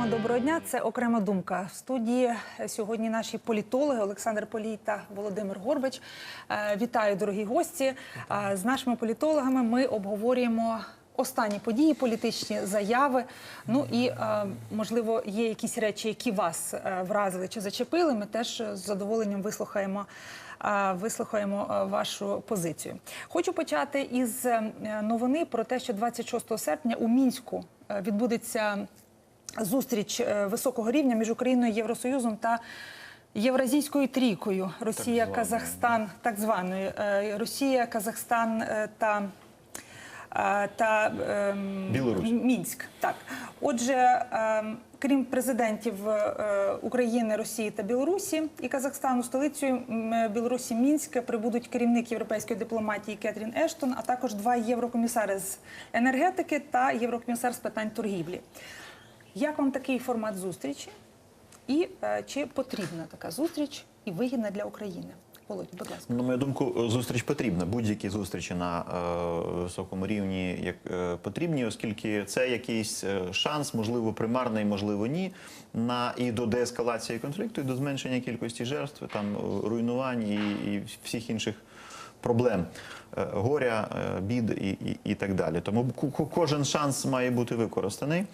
програма Доброго дня. Це окрема думка. В студії сьогодні наші політологи Олександр Полій та Володимир Горбач. Е, Вітаю, дорогі гості. Е, З нашими політологами ми обговорюємо. Останні події, політичні заяви. Ну і е, можливо є якісь речі, які вас вразили чи зачепили. Ми теж з задоволенням вислухаємо. Вислухаємо вашу позицію. Хочу почати із новини про те, що 26 серпня у мінську відбудеться зустріч е, високого рівня між Україною, Євросоюзом та Євразійською трійкою Росія, Казахстан, так званою е, Росія, Казахстан е, та. Та ем, Білорусь. Мінськ, так отже, ем, крім президентів України, Росії та Білорусі і Казахстану, столицею Білорусі Мінськ прибудуть керівник європейської дипломатії Кетрін Ештон, а також два єврокомісари з енергетики та єврокомісар з питань торгівлі. Як вам такий формат зустрічі? І е, чи потрібна така зустріч і вигідна для України? Володь, будь ласка. На мою думку, зустріч потрібна. Будь-які зустрічі на е, високому рівні як е, потрібні, оскільки це якийсь шанс, можливо, примарний, можливо, ні, на і до деескалації конфлікту, і до зменшення кількості жертв, там руйнувань і, і всіх інших проблем, е, горя, е, бід і, і, і так далі. Тому кожен шанс має бути використаний.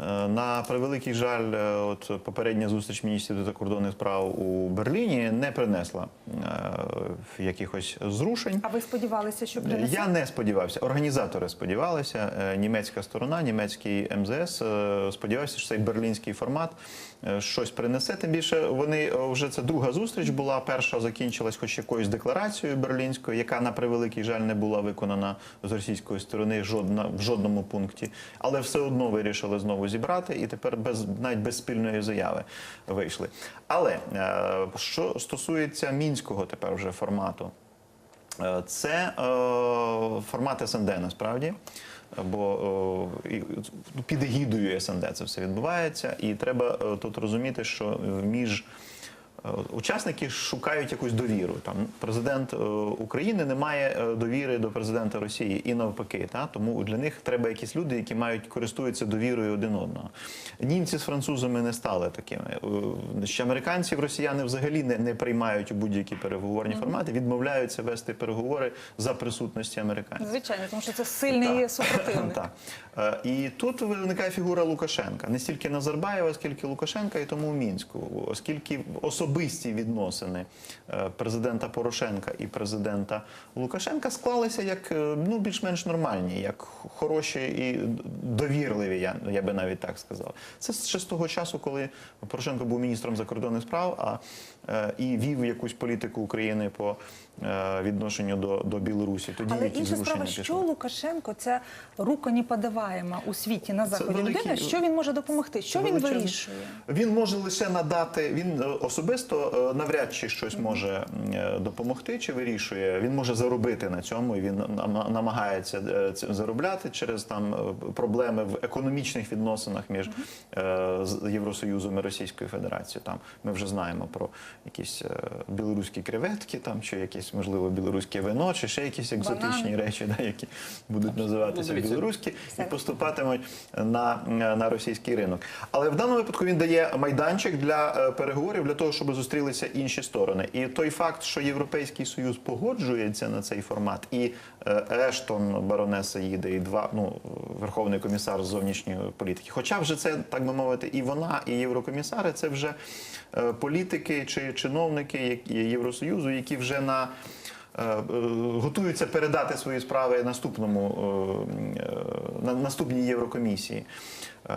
Е, На превеликий жаль, от попередня зустріч міністрів закордонних справ у Берліні не принесла е, якихось зрушень. А ви сподівалися, що принесе? Я не сподівався. Організатори сподівалися. Німецька сторона, німецький МЗС е, сподівався, що цей берлінський формат щось принесе. Тим більше вони вже це друга зустріч була. Перша закінчилась, хоч якоюсь декларацією берлінською, яка на превеликий жаль не була виконана з російської сторони жодна в жодному пункті, але все одно вирішили знову зібрати, і тепер без навіть без спільної заяви вийшли. Але е, що стосується мінського тепер вже формату. Е, Це е, формат СНД насправді, бо під егідою СНД це все відбувається, і треба тут розуміти, що між Учасники шукають якусь довіру. Там президент е, України не має е, довіри до президента Росії і навпаки. Та тому для них треба якісь люди, які мають користуються довірою один одного. Німці з французами не стали такими. Е, Ще американці, росіяни взагалі не, не приймають у будь-які переговорні формати, відмовляються вести переговори за присутності американців. Звичайно, тому що це сильний супротивник. Так. Е, І тут виникає фігура Лукашенка. Не стільки Назарбаєва, скільки Лукашенка, і тому в Мінську, оскільки особисті відносини е, президента Порошенка і президента Лукашенка склалися як е, ну більш-менш нормальні, як хороші і довірливі. Я, я би навіть так сказав. Це ще з того часу, коли Порошенко був міністром закордонних справ, а і вів якусь політику України по е, відношенню до, до Білорусі. Тоді Але інша справа, пішли. що Лукашенко це рука неподаваема у світі на заході. великий- Людина, що він може допомогти? Що він вирішує? Він може лише надати. Він е, особисто е, навряд чи щось може е, допомогти чи вирішує. Він може заробити на цьому. і Він нам- намагається е, заробляти через там е, проблеми в економічних відносинах між е, Євросоюзом і Російською Федерацією. Там ми вже знаємо про якісь е, білоруські креветки, там чи якесь можливо білоруське вино, чи ще якісь екзотичні Банани. речі, да, які будуть називатися Ну, білоруські і поступатимуть на, на російський ринок. Але в даному випадку він дає майданчик для е, переговорів для того, щоб зустрілися інші сторони. І той факт, що Європейський Союз погоджується на цей формат, і е, Ештон, баронеса їде, і два ну верховний комісар з зовнішньої політики. Хоча вже це так би мовити, і вона, і єврокомісари це вже е, політики чи чиновники які- Євросоюзу, які вже на е, е, готуються передати свої справи наступному е, на наступній Єврокомісії,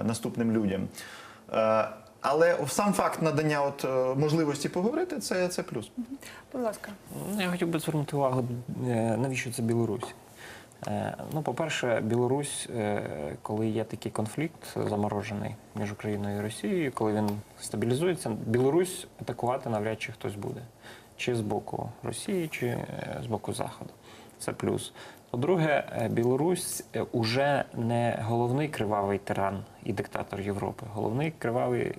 наступним людям. Але сам факт надання от можливості поговорити це, це плюс. Будь ласка. Ну, Я хотів би звернути увагу, навіщо це Білорусь. Е, Ну, по-перше, Білорусь, е, коли є такий конфлікт заморожений між Україною і Росією, коли він стабілізується, Білорусь атакувати навряд чи хтось буде. Чи з боку Росії, чи е, з боку Заходу. Це плюс. По-друге, Білорусь уже не головний кривавий тиран і диктатор Європи. Головний кривавий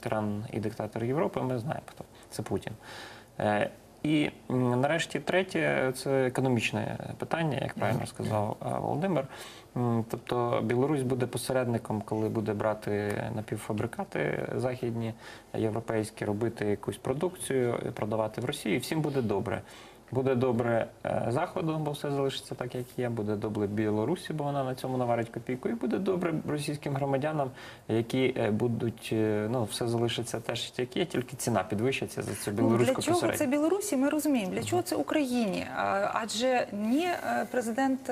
тиран і диктатор Європи ми знаємо хто. Це Путін. І нарешті третє це економічне питання, як правильно сказав е, Володимир. Тобто Білорусь буде посередником, коли буде брати напівфабрикати західні, європейські, робити якусь продукцію, продавати в Росію, і всім буде добре. Буде добре е, заходу, бо все залишиться так, як є. Буде добре Білорусі, бо вона на цьому наварить копійку. І буде добре російським громадянам, які е, будуть е, ну все залишиться теж як є, тільки ціна підвищиться за цю Ну, білоруську для чого це. Білорусі? Ми розуміємо. Для чого це Україні? Адже ні президент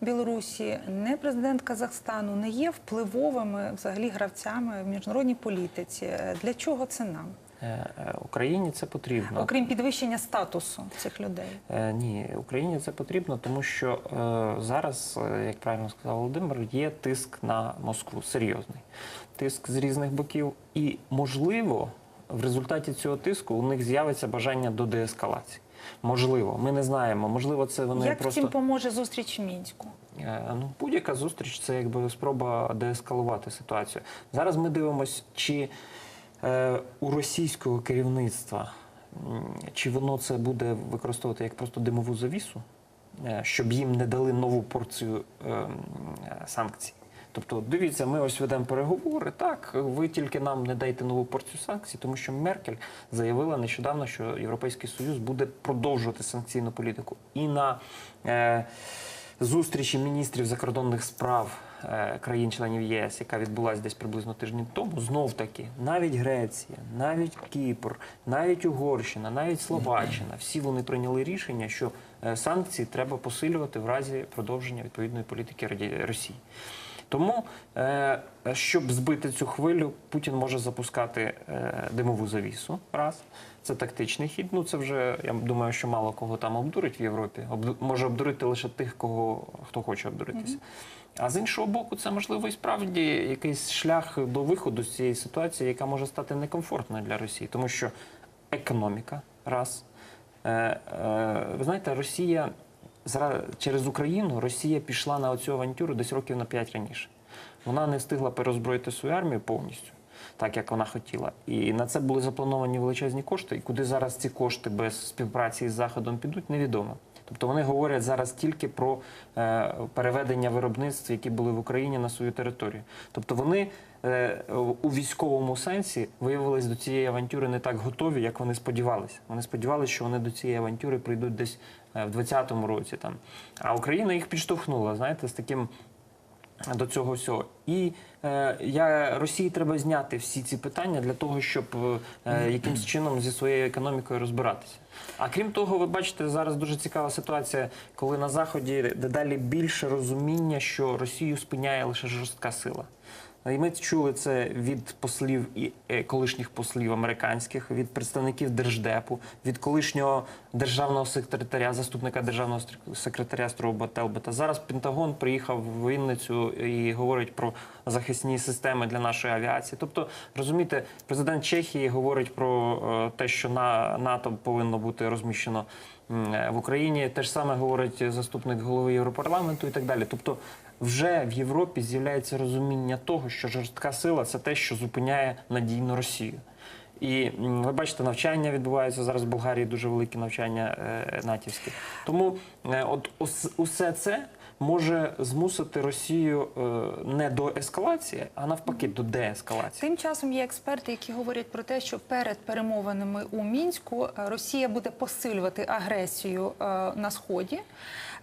Білорусі, ні президент Казахстану не є впливовими взагалі гравцями в міжнародній політиці. Для чого це нам? Е, е, Україні це потрібно. Окрім підвищення статусу цих людей. Е, Ні, Україні це потрібно, тому що зараз, як правильно сказав Володимир, є тиск на Москву серйозний. Тиск з різних боків, і можливо, в результаті цього тиску у них з'явиться бажання до деескалації. Можливо, ми не знаємо. Можливо, це вони Як просто втім поможе зустріч в мінську? Ну, будь-яка зустріч це якби спроба деескалувати ситуацію. Зараз ми дивимося, чи у російського керівництва чи воно це буде використовувати як просто димову завісу, е, щоб їм не дали нову порцію е, е, санкцій. Тобто, дивіться, ми ось ведемо переговори. Так, ви тільки нам не дайте нову порцію санкцій, тому що Меркель заявила нещодавно, що Європейський Союз буде продовжувати санкційну політику. І на е, зустрічі міністрів закордонних справ е, країн-членів ЄС, яка відбулася десь приблизно тиждень тому, знов таки навіть Греція, навіть Кіпр, навіть Угорщина, навіть Словаччина, всі вони прийняли рішення, що е, санкції треба посилювати в разі продовження відповідної політики Росії. Тому, е, щоб збити цю хвилю, Путін може запускати е, димову завісу. Раз це тактичний хід. Ну це вже я думаю, що мало кого там обдурить в Європі. Може обдурити лише тих, кого хто хоче обдуритися. А з іншого боку, це можливо і справді якийсь шлях до виходу з цієї ситуації, яка може стати некомфортною для Росії, тому що економіка раз. Е, ви знаєте, Росія через Україну Росія пішла на оцю авантюру десь років на 5 раніше. Вона не встигла перезброїти свою армію повністю, так як вона хотіла. І на це були заплановані величезні кошти. І куди зараз ці кошти без співпраці із Заходом підуть, невідомо. Тобто вони говорять зараз тільки про е, переведення виробництв, які були в Україні на свою територію. Тобто вони у військовому сенсі виявились до цієї авантюри не так готові, як вони сподівалися. Вони сподівалися, що вони до цієї авантюри прийдуть десь е, в 2020 році. Там. А Україна їх підштовхнула, знаєте, з таким до цього всього. І е, я Росії треба зняти всі ці питання для того, щоб е, якимось чином зі своєю економікою розбиратися. А крім того, ви бачите, зараз дуже цікава ситуація, коли на заході дедалі більше розуміння, що Росію спиняє лише жорстка сила. І ми чули це від послів і е, колишніх послів американських, від представників держдепу, від колишнього державного секретаря, заступника державного сек- секретаря Строба Телбета. Зараз Пентагон приїхав в Вінницю і говорить про захисні системи для нашої авіації. Тобто, розумієте, президент Чехії говорить про е, те, що на НАТО повинно бути розміщено е, в Україні. Те ж саме говорить заступник голови Європарламенту і так далі. Тобто, вже в Європі з'являється розуміння того, що жорстка сила це те, що зупиняє надійну Росію. І ви бачите, навчання відбуваються зараз в Болгарії дуже великі навчання е, натівські. Тому е, от усе це може змусити Росію е, не до ескалації, а навпаки до деескалації. Тим часом є експерти, які говорять про те, що перед перемовинами у мінську е, Росія буде посилювати агресію е, на сході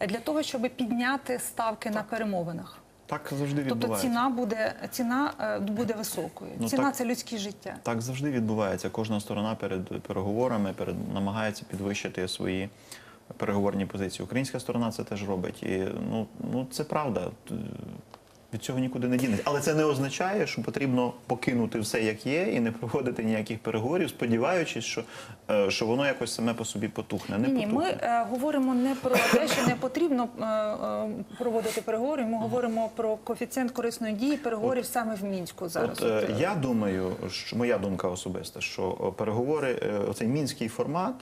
для того, щоб підняти ставки на перемовинах. Так завжди Тобто ціна буде ціна буде високою. Ну, ціна так. це людське життя. Так завжди відбувається. Кожна сторона перед переговорами перед намагається підвищити свої переговорні позиції. Українська сторона це теж робить. І ну, ну це правда. Від цього нікуди не дінеться. Але це не означає, що потрібно покинути все як є і не проводити ніяких переговорів, сподіваючись, що, е, що воно якось саме по собі потухне. Не Ні, ні, ми е, говоримо не про те, що не потрібно е, е, проводити переговори. Ми говоримо про коефіцієнт корисної дії переговорів саме в мінську зараз. От, е, От, е, я думаю, що моя думка особиста, що переговори, е, оцей мінський формат,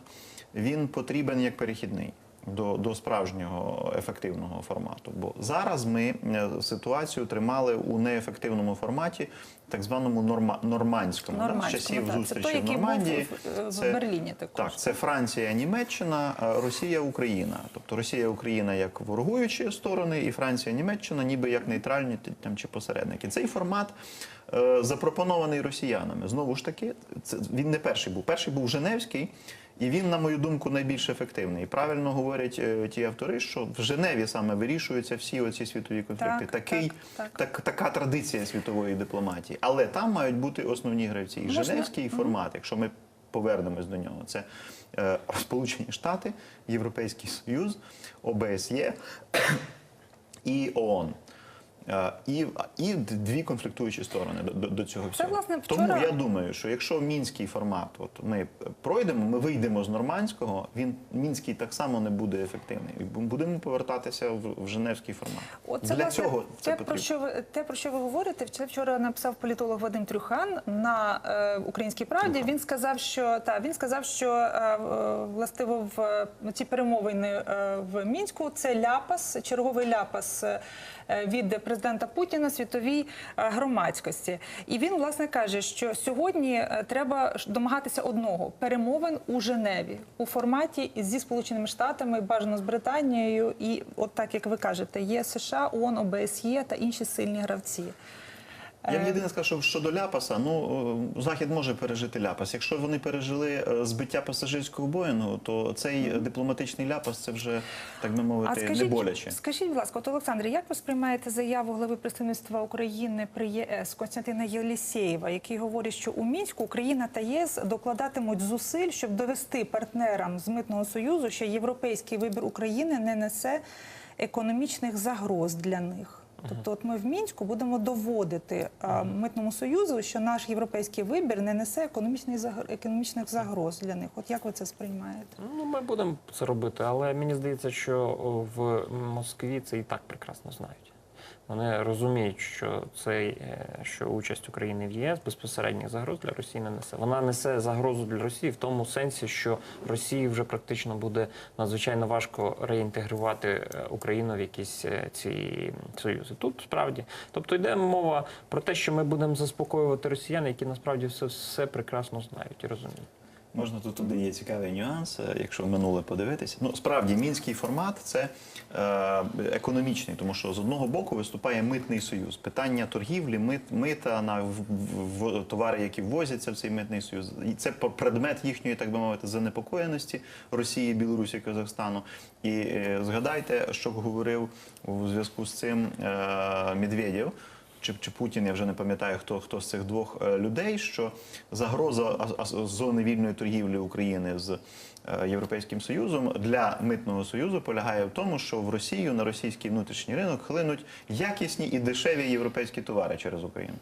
він потрібен як перехідний. до, до справжнього ефективного формату. Бо зараз ми е, ситуацію тримали у неефективному форматі, так званому норма, нормандському, да, з часів так. Зустрічі той, в Нормандії. в- в Берліні також. Так, це Франція, Німеччина, Росія, Україна. Тобто Росія, Україна як ворогуючі сторони, і Франція, Німеччина, ніби як нейтральні там чи посередники. Цей формат е, запропонований росіянами. Знову ж таки, це він не перший був. Перший був Женевський. І він, на мою думку, найбільш ефективний. І правильно говорять е, ті автори, що в Женеві саме вирішуються всі оці світові конфлікти. Так, Такий, так, так. Так, така традиція світової дипломатії. Але там мають бути основні гравці. І Женевський формат, якщо ми повернемось до нього, це е, Сполучені Штати, Європейський Союз, ОБСЄ і ООН. Е, І, і дві конфліктуючі сторони до, до, цього всього. власне, Тому я думаю, що якщо мінський формат, от ми пройдемо, ми вийдемо з нормандського, він мінський так само не буде ефективний. Будемо повертатися в, в Женевський формат. Оце, Для власне, цього це те, про що ви те, про що ви говорите, це вчора написав політолог Вадим Трюхан на е, Українській правді. Трюхан. Він сказав, що та він сказав, що е, е, властиво в е, ці перемовини е, в мінську це ляпас, черговий ляпас. Е, Від президента Путіна світовій е, громадськості, і він власне каже, що сьогодні е, треба домагатися одного перемовин у Женеві. У форматі зі Сполученими Штатами, бажано з Британією, і от так як ви кажете, є США, ООН, ОБСЄ та інші сильні гравці. Я Е, б єдине скажу, що щодо ляпаса, ну е, захід може пережити ляпас. Якщо вони пережили е, збиття пасажирського боїнгу, то цей е, дипломатичний ляпас це вже так би мовити не боляче. скажіть, будь ласка, от Олександр, як ви сприймаєте заяву глави представництва України при ЄС Константина Єлісєєва, який говорить, що у мінську Україна та ЄС докладатимуть зусиль, щоб довести партнерам з митного союзу, що європейський вибір України не несе економічних загроз для них. Тобто, от ми в мінську будемо доводити а, митному союзу, що наш європейський вибір не несе економічних загр- економічних загроз для них. От як ви це сприймаєте? Ну, ми будемо це робити, але мені здається, що в Москві це і так прекрасно знають. Вони розуміють, що цей, е, що участь України в ЄС безпосередніх загроз для Росії не несе. Вона несе загрозу для Росії в тому сенсі, що Росії вже практично буде надзвичайно важко реінтегрувати е, Україну в якісь е, ці союзи. Тут справді, тобто йде мова про те, що ми будемо заспокоювати росіян, які насправді все, все прекрасно знають і розуміють. Можна тут туди є цікавий нюанс, якщо в минуле подивитися. Ну справді мінський формат це е, економічний, тому що з одного боку виступає митний союз. Питання торгівлі, мит, мита на в, товари, які ввозяться в цей митний союз. І це предмет їхньої, так би мовити, занепокоєності Росії, Білорусі, Казахстану. І е, згадайте, що говорив у зв'язку з цим е, Медведєв чи, чи Путін, я вже не пам'ятаю, хто, хто з цих двох е, людей, що загроза зони вільної торгівлі України з Європейським Союзом для митного союзу полягає в тому, що в Росію на російський внутрішній ринок хлинуть якісні і дешеві європейські товари через Україну.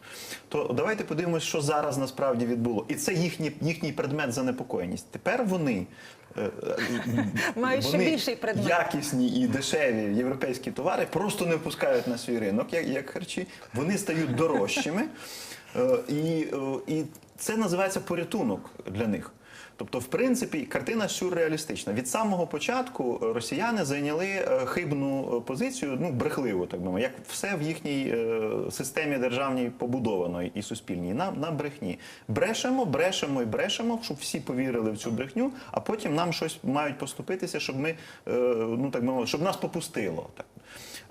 То давайте подивимось, що зараз насправді відбуло. І це їхній, їхній предмет занепокоєність. Тепер вони. е, е, Мають ще більший предмет. Якісні і дешеві європейські товари просто не впускають на свій ринок, як, як харчі. Вони стають дорожчими. Е, І, е, і це називається порятунок для них. Тобто, в принципі, картина сюрреалістична. Від самого початку росіяни зайняли е, хибну е, позицію, ну брехливу, так би як все в їхній е, системі державній побудовано і суспільній. На, на брехні. Брешемо, брешемо і брешемо, щоб всі повірили в цю брехню, а потім нам щось мають поступитися, щоб ми, ну так би мовити, щоб нас попустило. Так.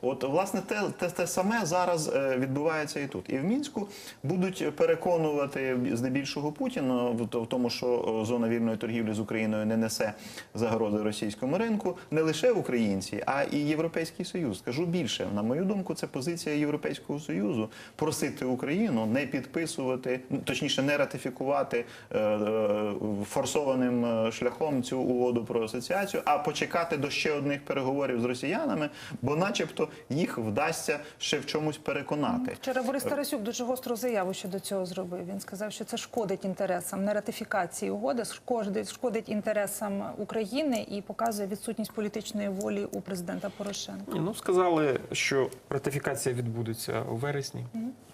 От, власне, те, те, те саме зараз е, відбувається і тут. І в Мінську будуть переконувати здебільшого Путіна в тому, що зона вільної торгівлі з Україною не несе загрози російському ринку, не лише українці, а і Європейський Союз. Скажу більше, на мою думку, це позиція Європейського Союзу просити Україну не підписувати, точніше, не ратифікувати е, е, форсованим шляхом цю угоду про асоціацію, а почекати до ще одних переговорів з росіянами, бо, начебто, їх вдасться ще в чомусь переконати. Вчора Борис Тарасюк дуже гостру заяву щодо цього зробив. Він сказав, що це шкодить інтересам не ратифікації угоди, шкодить, шкодить інтересам України і показує відсутність політичної волі у президента Порошенка. Ну, сказали, що ратифікація відбудеться у вересні.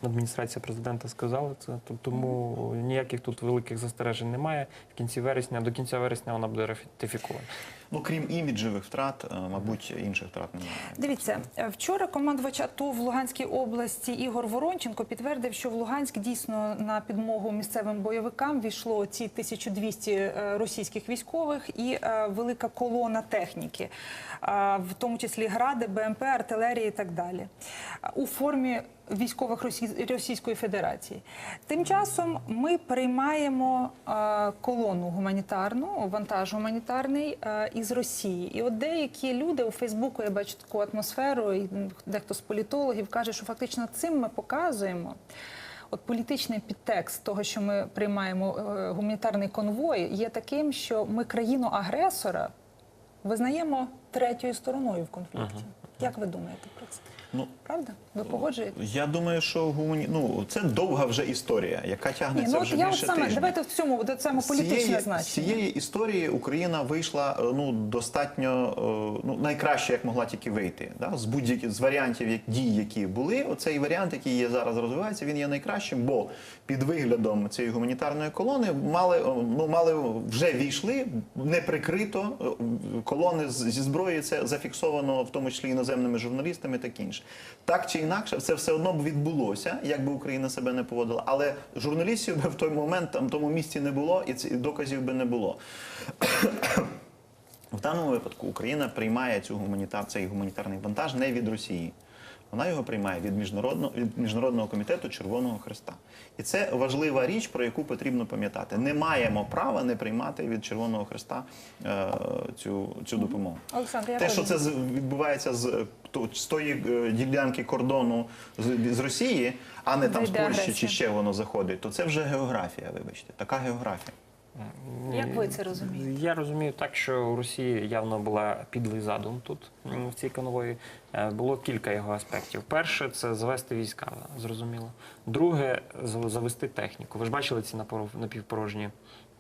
Адміністрація президента сказала це. то- Тому ніяких тут великих застережень немає. В кінці вересня, до кінця вересня вона буде ратифікована. Ну крім іміджевих втрат, е, мабуть, інших втрат немає. Дивіться, е, вчора командувач АТО в Луганській області Ігор Воронченко підтвердив, що в Луганськ дійсно на підмогу місцевим бойовикам війшло ці 1200 е, російських військових і велика колона техніки, в тому числі гради, БМП, артилерії і так далі, у формі військових Росі- Російської Федерації. Тим часом ми приймаємо е, колону гуманітарну, вантаж гуманітарний е, із Росії. І от деякі люди у Фейсбуку, я бачу таку атмосферу, і дехто з політологів каже, що фактично цим ми показуємо. От політичний підтекст того, що ми приймаємо е, гуманітарний конвой, є таким, що ми країну-агресора визнаємо третьою стороною в конфлікті. Як ви думаєте про це? Ну Правда? Ви погоджуєтесь? я думаю, що гумані... ну, це довга вже історія, яка Ні, тягнеться ну от вже я от більше саме тижня. давайте в цьому до цьому політичне значення. З цієї історії Україна вийшла е, ну достатньо е, ну найкраще, як могла тільки вийти. Да? З будь-яких з варіантів як дій, які були. Оцей варіант, який є зараз розвивається, він є найкращим, бо під виглядом цієї гуманітарної колони мали е, ну мали вже війшли неприкрито колони зі зброї. Це зафіксовано в тому числі іноземними журналістами, так інше. Так чи інакше, це все одно б відбулося, як би Україна себе не поводила. Але журналістів би в той момент там тому місці не було, і доказів би не було. В даному випадку Україна приймає цю гуманітар, цей гуманітарний вантаж не від Росії. Вона його приймає від міжнародного від міжнародного комітету Червоного Христа, і це важлива річ, про яку потрібно пам'ятати. Не маємо права не приймати від Червоного Христа е, цю, цю допомогу. Олександр, я Те, що це відбувається з, то- з тої е, ділянки кордону з, з Росії, а не там з Польщі чи ще воно заходить, то це вже географія. Вибачте, така географія. Як ви це розумієте? Я розумію так, що у Росії явно була підлий задум тут в цій конвої. Е, Було кілька його аспектів. Перше це завести війська, зрозуміло. Друге зав- завести техніку. Ви ж бачили ці напівпорожні.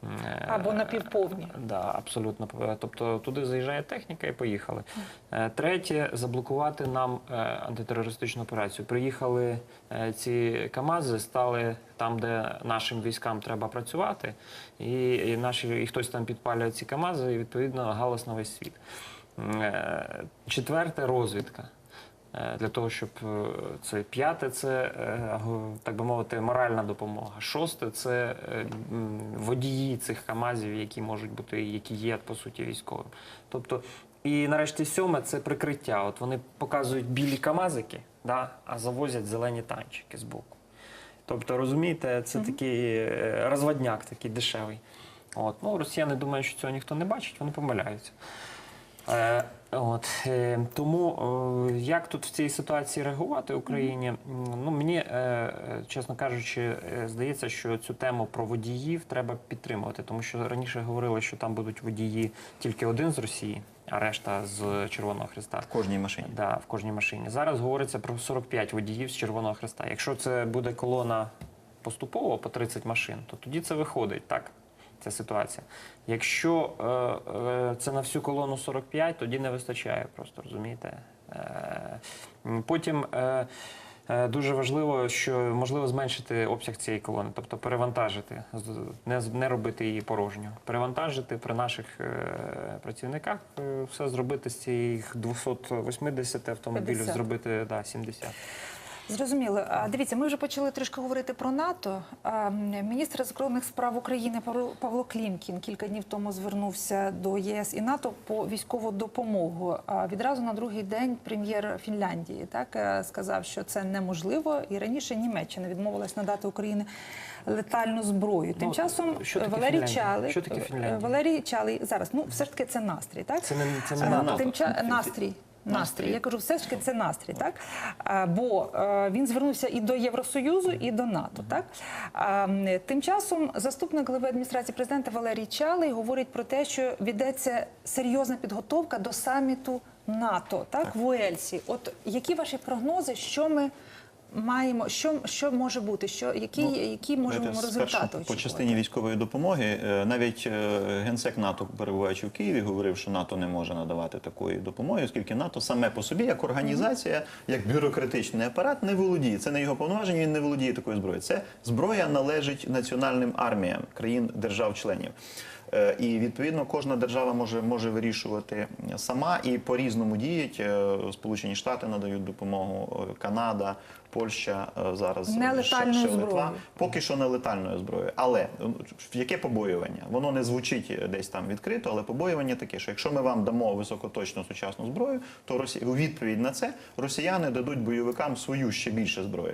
Е, Або напівповні. Да, абсолютно. Е, Тобто туди заїжджає техніка і поїхали. Е, Третє заблокувати нам антитерористичну операцію. Приїхали ці КАМАЗи, стали там, де нашим військам треба працювати, і, і наші і хтось там підпалює ці КАМАЗи, і відповідно галас на весь світ. Четверте розвідка. Е, Для того, щоб е, це п'яте, це е, так би мовити, моральна допомога. Шосте це водії цих камазів, які можуть бути, які є по суті військовим. Тобто, і нарешті сьоме це прикриття. От вони показують білі камазики, да, а завозять зелені танчики з боку. Тобто, розумієте, це такий розводняк, такий дешевий. От. Ну, росіяни думають, що цього ніхто не бачить, вони помиляються. Е, от, е, тому е, як тут в цій ситуації реагувати Україні? Ну мені, е, е, чесно кажучи, е, здається, що цю тему про водіїв треба підтримувати, тому що раніше говорили, що там будуть водії тільки один з Росії, а решта з Червоного Христа. В кожній машині. Да, в кожній машині. Зараз говориться про 45 водіїв з Червоного Христа. Якщо це буде колона поступово по 30 машин, то тоді це виходить, так? Ця ситуація. Якщо е, е, це на всю колону 45, тоді не вистачає, просто розумієте. Е, потім е, дуже важливо, що можливо зменшити обсяг цієї колони, тобто перевантажити, не, не робити її порожньо. Перевантажити при наших е, працівниках, е, все зробити з цих 280 автомобілів, 50. зробити да, 70. Зрозуміло. Дивіться, ми вже почали трішки говорити про НАТО. Міністр закордонних справ України Павло- Клімкін кілька днів тому звернувся до ЄС і НАТО по військову допомогу. А відразу на другий день прем'єр Фінляндії так е, сказав, що це неможливо, і раніше Німеччина відмовилась надати Україні летальну зброю. Тим Ну, часом що таке Валерій? Чалий е, Фінляндія? Валерій Чалий зараз. Ну все ж таки це настрій, так Це не, це не не НАТО. Тим настрій. Настрій. Я кажу, все ж таки це настрій, так? Бо е, він звернувся і до Євросоюзу, і до НАТО. Так? Тим часом заступник глави адміністрації президента Валерій Чалий говорить про те, що ведеться серйозна підготовка до саміту НАТО, так, в Уельсі. От які ваші прогнози, що ми маємо, що, що може бути, що, які, які можемо Знаєте, результати спершу очікувати? по частині військової допомоги, е, навіть е, генсек НАТО, перебуваючи в Києві, говорив, що НАТО не може надавати такої допомоги, оскільки НАТО саме по собі, як організація, як бюрократичний апарат, не володіє. Це не його повноваження, він не володіє такою зброєю. Це зброя належить національним арміям країн держав-членів. Е, І відповідно кожна держава може, може вирішувати сама і по-різному діють. Е, Сполучені Штати надають допомогу, Канада, Польща е, зараз е, ще- Литва. зброєю. Поки що не летальною зброєю. Але м, яке побоювання? Воно не звучить десь там відкрито, але побоювання таке, що якщо ми вам дамо високоточну сучасну зброю, то Росі... у відповідь на це росіяни дадуть бойовикам свою ще більше зброї,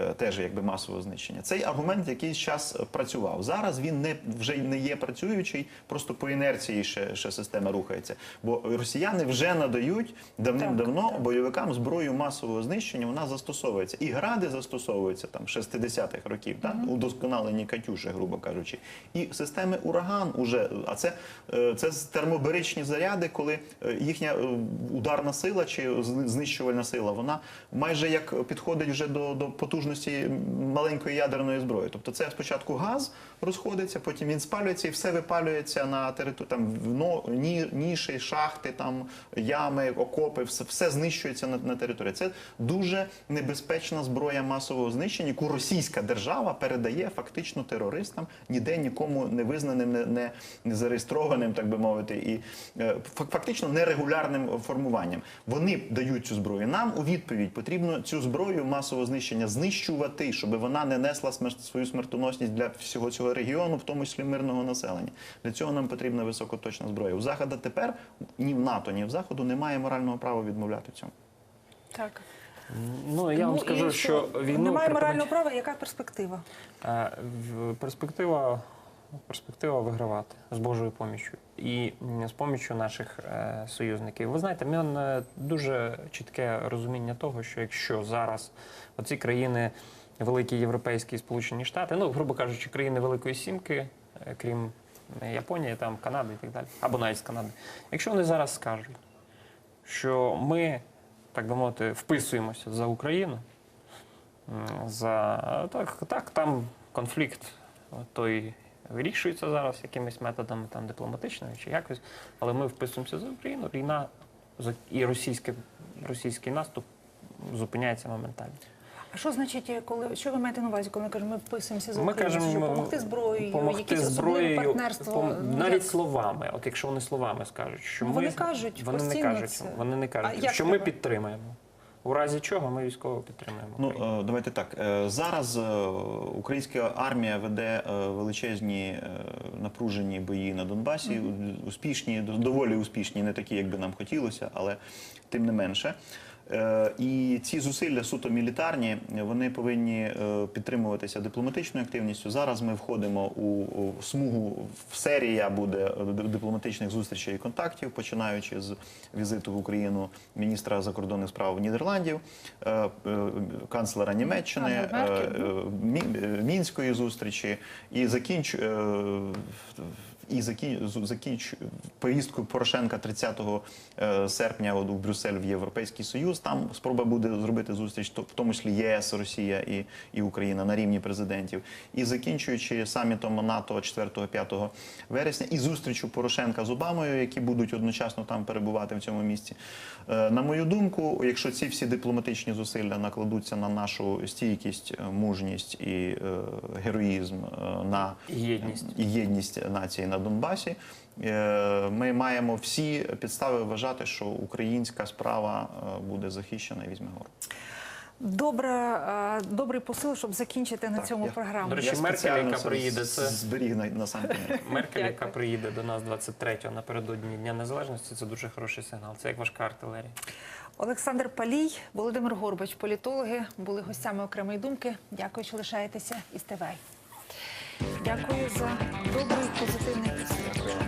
е, теж якби масового знищення. Цей аргумент якийсь час е, працював. Зараз він не вже не є працюючий, просто по інерції ще, ще система рухається. Бо росіяни вже надають давним-давно бойовикам зброю масового знищення. Вона застосовується. І гради застосовуються там 60-х років, так удосконалені катюші, грубо кажучи. І системи ураган уже, а це, е, це термобаричні заряди, коли е, їхня е, ударна сила чи знищувальна сила, вона майже як підходить вже до, до потужності маленької ядерної зброї. Тобто це спочатку газ розходиться, потім він спалюється і все випалюється на території там ні, ніші, шахти, там ями, окопи, все, все знищується на, на території. Це дуже небезпечна зброя масового знищення, яку російська держава передає фактично терористам, ніде нікому не визнаним, не, не, не зареєстрованим, так би мовити, і е, фактично нерегулярним формуванням. Вони дають цю зброю. Нам у відповідь потрібно цю зброю масового знищення знищувати, щоб вона не несла свою смертоносність для всього цього регіону, в тому числі мирного населення. Для цього нам потрібна високоточна зброя. У Заходу тепер ні в НАТО, ні в Заходу немає морального права відмовляти в цьому. Так. Ну я вам скажу, що війну немає морального права. Яка перспектива? Е, Перспектива, перспектива вигравати з Божою поміччю і з поміччю наших е, союзників. Ви знаєте, мене дуже чітке розуміння того, що якщо зараз оці країни, великі європейські Сполучені Штати, ну грубо кажучи, країни Великої Сімки, е, крім е, Японії, там Канади і так далі, або навіть з Канади, якщо вони зараз скажуть, що ми, так би мовити, вписуємося за Україну. За так, так, там конфлікт той вирішується зараз якимись методами там дипломатичними чи якось, але ми вписуємося за Україну. Війна і російське, російський наступ зупиняється моментально. А що значить, коли що ви маєте на увазі, коли ми кажемо, ми вписуємося за Україну? Це кажемо що, допомогти зброєю, допомогти якісь зброєю, партнерство? пом- Ну, навіть як? словами. От якщо вони словами скажуть, що Ну, ми вони кажуть вони не кажуть, це. вони не кажуть, як що ми треба? підтримуємо. У разі чого ми військово підтримуємо. Ну Україну. е, давайте так. Е, Зараз е, українська армія веде е, величезні е, напружені бої на Донбасі. Успішні, до- доволі успішні, не такі, як би нам хотілося, але тим не менше. Е, І ці зусилля суто мілітарні, вони повинні е, підтримуватися дипломатичною активністю. Зараз ми входимо у, смугу в серія буде е, дипломатичних зустрічей і контактів, починаючи з візиту в Україну міністра закордонних справ Нідерландів, канцлера Німеччини, мінської зустрічі і закінч. І закін- закінч поїздку Порошенка 30 е, серпня от у Брюссель в Європейський Союз. Там спроба буде зробити зустріч, в тому числі ЄС, Росія і, і Україна на рівні президентів. І закінчуючи самітом НАТО 4-5 вересня і зустрічю Порошенка з Обамою, які будуть одночасно там перебувати в цьому місці. Е, На мою думку, якщо ці всі дипломатичні зусилля накладуться на нашу стійкість, мужність і е, героїзм на єдність. єдність нації на Донбасі. Е, Ми маємо всі підстави вважати, що українська справа е, буде захищена і візьме гору. Добре, е, добрий посил, щоб закінчити на Так, цьому я- програму. До речі, Я Меркель, яка приїде, це- зберіг на, на сам. Меркель, яка приїде до нас 23-го напередодні Дня Незалежності, це дуже хороший сигнал. Це як важка артилерія. Олександр Палій, Володимир Горбач, політологи, були гостями окремої думки. Дякую, що лишаєтеся із ТВ. Дякую за добрий позитивний. Дякую.